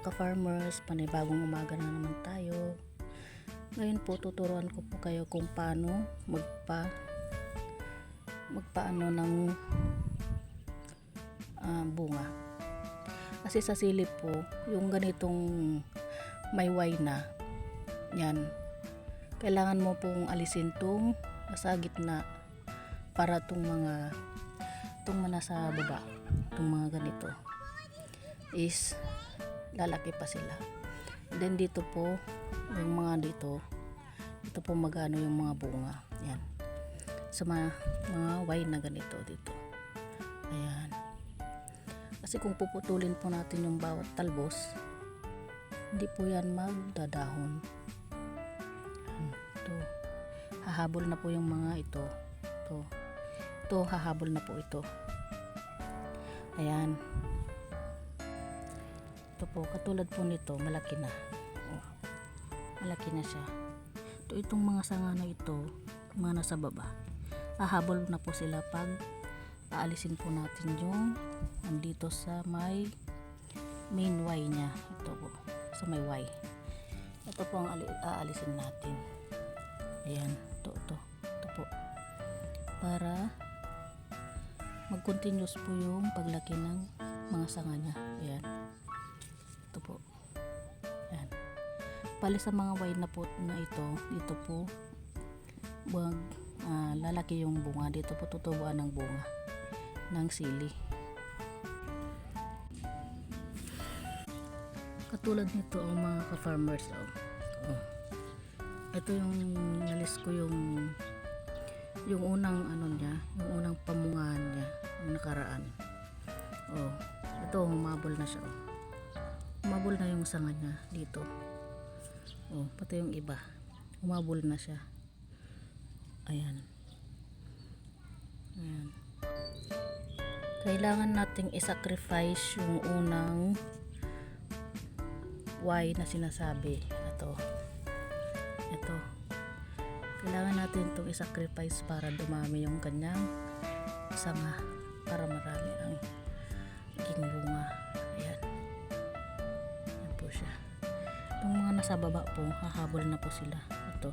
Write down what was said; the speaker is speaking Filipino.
ka-farmers, panibagong umaga na naman tayo. Ngayon po tuturuan ko po kayo kung paano magpa magpaano ng ah, bunga. Kasi sa silip po, yung ganitong may way na, yan, kailangan mo pong alisin tong nasa gitna para tong mga tong mga nasa baba, tong mga ganito is lalaki pa sila. Then dito po, yung mga dito, ito po magano yung mga bunga. Yan. Sa mga, mga wine na ganito dito. Ayan. Kasi kung puputulin po natin yung bawat talbos, hindi po yan magdadahon. Ito. Hahabol na po yung mga ito. Ito. Ito, hahabol na po ito. Ayan. Ito po, katulad po nito, malaki na. Oh, malaki na siya. Ito, itong mga sanga na ito, mga nasa baba, hahabol na po sila pag aalisin po natin yung andito sa may main Y niya. Ito po, sa may Y. Ito po ang ali- aalisin natin. Ayan, ito, ito, ito po. Para mag-continuous po yung paglaki ng mga sanga niya. Ayan. Ito po. Ayan. Pali sa mga wine na po na ito, dito po wag ah, lalaki yung bunga. Dito po tutubuan ng bunga ng sili. Katulad nito ang mga ka-farmers. Oh. Oh. Ito yung nalis ko yung yung unang ano niya, yung unang pamungahan niya, yung nakaraan. Oh, ito humabol na siya. Oh. Humabol na yung sanga niya dito. Oh, pati yung iba. Humabol na siya. Ayan. Ayan. Kailangan nating isacrifice yung unang why na sinasabi. Ito. Ito. Kailangan natin itong isacrifice para dumami yung kanyang sanga para marami ang maging nasa baba po, hahabol na po sila. Ito.